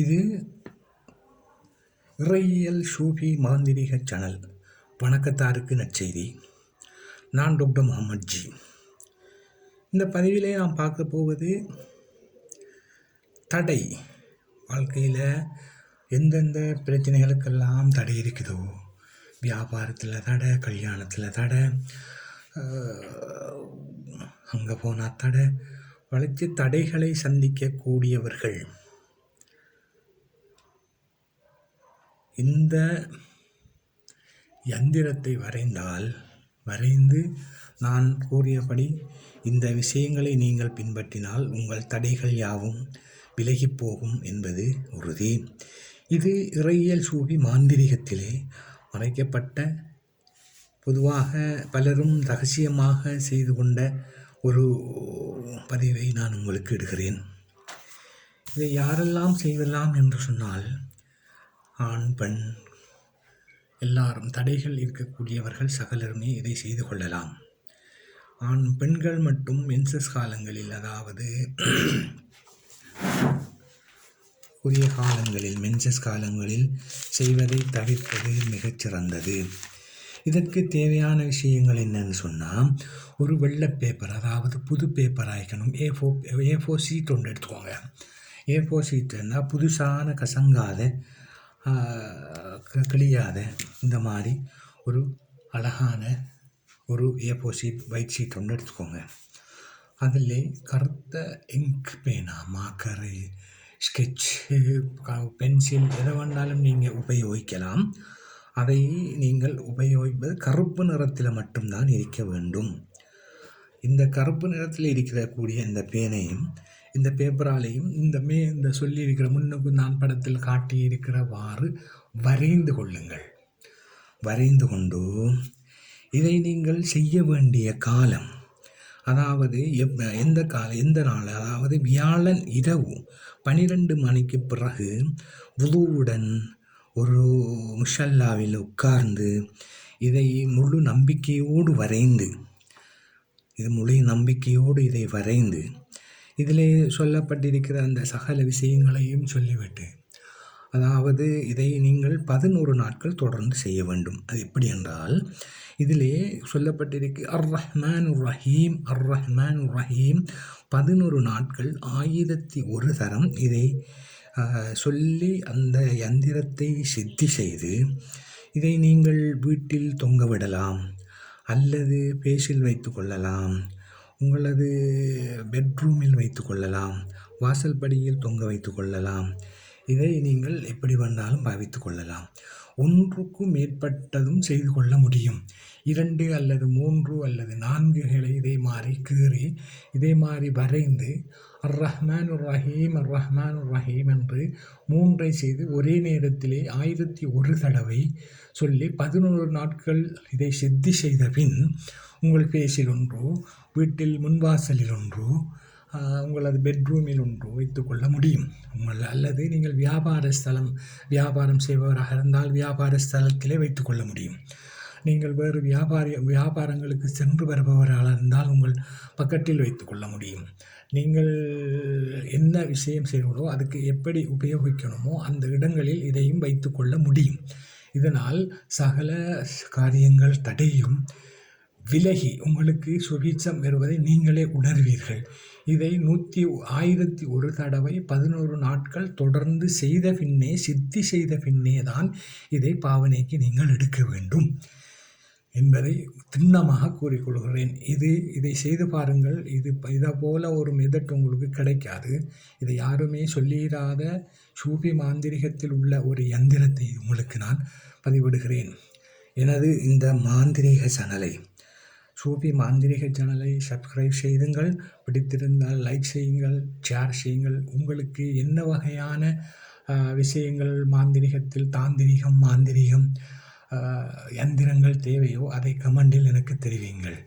இது இறையியல் ஷூஃபி மாந்திரீக சேனல் வணக்கத்தாருக்கு நற்செய்தி. நான் டாக்டர் முகமது ஜி இந்த பதிவிலே நாம் பார்க்க போவது தடை. வாழ்க்கையில் எந்தெந்த பிரச்சனைகளுக்கெல்லாம் தடை இருக்குதோ? வியாபாரத்தில் தடை கல்யாணத்தில் தடை அங்கே போனால் தடை வளர்ச்சி தடைகளை சந்திக்கக்கூடியவர்கள் இந்த யந்திரத்தை வரைந்தால் வரைந்து நான் கூறியபடி இந்த விஷயங்களை நீங்கள் பின்பற்றினால் உங்கள் தடைகள் யாவும் விலகி போகும் என்பது உறுதி. இது இறையியல் சூபி மாந்திரிகத்திலே மறைக்கப்பட்ட பொதுவாக பலரும் ரகசியமாக செய்து கொண்ட ஒரு பதிவை நான் உங்களுக்கு இடுகிறேன். இதை யாரெல்லாம் செய்யலாம் என்று சொன்னால் ஆண் பெண் எல்லாரும் தடைகள் இருக்கக்கூடியவர்கள் சகலருமே இதை செய்து கொள்ளலாம். ஆண் பெண்கள் மட்டும் மென்சஸ் காலங்களில் அதாவது உரிய காலங்களில் மென்சஸ் காலங்களில் செய்வதை தவிர்ப்பது மிகச்சிறந்தது இதற்கு தேவையான விஷயங்கள் என்னன்னு சொன்னால் ஒரு வெள்ளை பேப்பர் அதாவது புது பேப்பர் ஆகிக்கணும் ஏ ஃபோ ஏ ஃபோர் சீட் ஒன்று எடுத்துக்கோங்க. ஏ ஃபோர் சீட்டுன்னா புதுசான கசங்காத கிளியாத இந்த மாதிரி ஒரு அழகான ஒரு A four sheet white sheet ஒன்று எடுத்துக்கோங்க. அதில் கருத்த இங்க் பேனா மாக்கரு ஸ்கெட்சு பென்சில் எதை வேணாலும் நீங்கள் உபயோகிக்கலாம். அதை நீங்கள் உபயோகிப்பது கருப்பு நிறத்தில் மட்டும்தான் இருக்க வேண்டும். இந்த கருப்பு நிறத்தில் இருக்கிற கூடிய இந்த பேனையும் இந்த பேப்பராலையும் இந்த மே இந்த சொல்லியிருக்கிற முன்னுக்கு நான் படத்தில் காட்டியிருக்கிறவாறு வரைந்து கொள்ளுங்கள். வரைந்து கொண்டு இதை நீங்கள் செய்ய வேண்டிய காலம் அதாவது எப் எந்த காலம் எந்த நாள் அதாவது வியாழன் இரவு பனிரெண்டு மணிக்கு பிறகு புதுவுடன் ஒரு முஷல்லாவில் உட்கார்ந்து இதை முழு நம்பிக்கையோடு வரைந்து இது முழு நம்பிக்கையோடு இதை வரைந்து இதிலே சொல்லப்பட்டிருக்கிற அந்த சகல விஷயங்களையும் சொல்லிவிட்டு அதாவது இதை நீங்கள் பதினோரு நாட்கள் தொடர்ந்து செய்ய வேண்டும். அது எப்படி என்றால் இதிலே சொல்லப்பட்டிருக்கு அர் ரஹ்மான் ரஹீம் அர் ரஹ்மான் ரஹீம் பதினொரு நாட்கள் ஆயிரத்தி ஒரு தரம் இதை சொல்லி அந்த யந்திரத்தை சித்தி செய்து இதை நீங்கள் வீட்டில் தொங்க விடலாம் அல்லது பேசில் வைத்து கொள்ளலாம் உங்களது பெட்ரூமில் வைத்து கொள்ளலாம் வாசல் படியில் தொங்க வைத்து கொள்ளலாம். இதை நீங்கள் எப்படி வந்தாலும் பாவித்து கொள்ளலாம். ஒன்றுக்கும் மேற்பட்டதும் செய்து கொள்ள முடியும். இரண்டு அல்லது மூன்று அல்லது நான்குகளை இதே மாதிரி கீறி இதே மாதிரி வரைந்து அர் ரஹ்மான் ரஹீம் அர் ரஹ்மான் ரஹீம் என்று மூன்றை செய்து ஒரே நேரத்திலே ஆயிரத்தி ஒரு தடவை சொல்லி பதினோரு நாட்கள் இதை சித்தி செய்த பின் உங்கள் பேசில் ஒன்றோ வீட்டில் முன்வாசலில் ஒன்றோ உங்களது பெட்ரூமில் ஒன்று வைத்துக்கொள்ள முடியும். உங்கள் அல்லது நீங்கள் வியாபார ஸ்தலம் வியாபாரம் செய்பவராக இருந்தால் வியாபார ஸ்தலத்திலே வைத்துக்கொள்ள முடியும். நீங்கள் வேறு வியாபாரி வியாபாரங்களுக்கு சென்று வருபவராக இருந்தால் உங்கள் பக்கத்தில் வைத்துக்கொள்ள முடியும். நீங்கள் என்ன விஷயம் செய்கிறோ அதுக்கு எப்படி உபயோகிக்கணுமோ அந்த இடங்களில் இதையும் வைத்துக்கொள்ள முடியும். இதனால் சகல காரியங்கள் தடையும். விலகி உங்களுக்கு சுபீட்சம் வருவதை நீங்களே உணர்வீர்கள். இதை நூற்றி ஆயிரத்தி ஒரு தடவை பதினோரு நாட்கள் தொடர்ந்து செய்த பின்னே சித்தி செய்த பின்னே தான் இதை பாவனைக்கு நீங்கள் எடுக்க வேண்டும் என்பதை திண்ணமாக கூறிக்கொள்கிறேன். இது இதை செய்து பாருங்கள். இது இதை போல ஒரு மெதட் உங்களுக்கு கிடைக்காது. இதை யாருமே சொல்லிடாத சூபி மாந்திரிகத்தில் உள்ள ஒரு யந்திரத்தை உங்களுக்கு நான் பதிவிடுகிறேன். எனது இந்த மாந்திரீக சணலை சூஃபி மாந்திரிக சேனலை சப்ஸ்கிரைப் செய்துங்கள். பிடித்திருந்தால் லைக் செய்யுங்கள் ஷேர் செய்யுங்கள். உங்களுக்கு என்ன வகையான விஷயங்கள் மாந்திரிகத்தில் தாந்திரிகம் மாந்திரிகம் யந்திரங்கள் தேவையோ அதை கமெண்டில் எனக்கு தெரிவிங்கள்.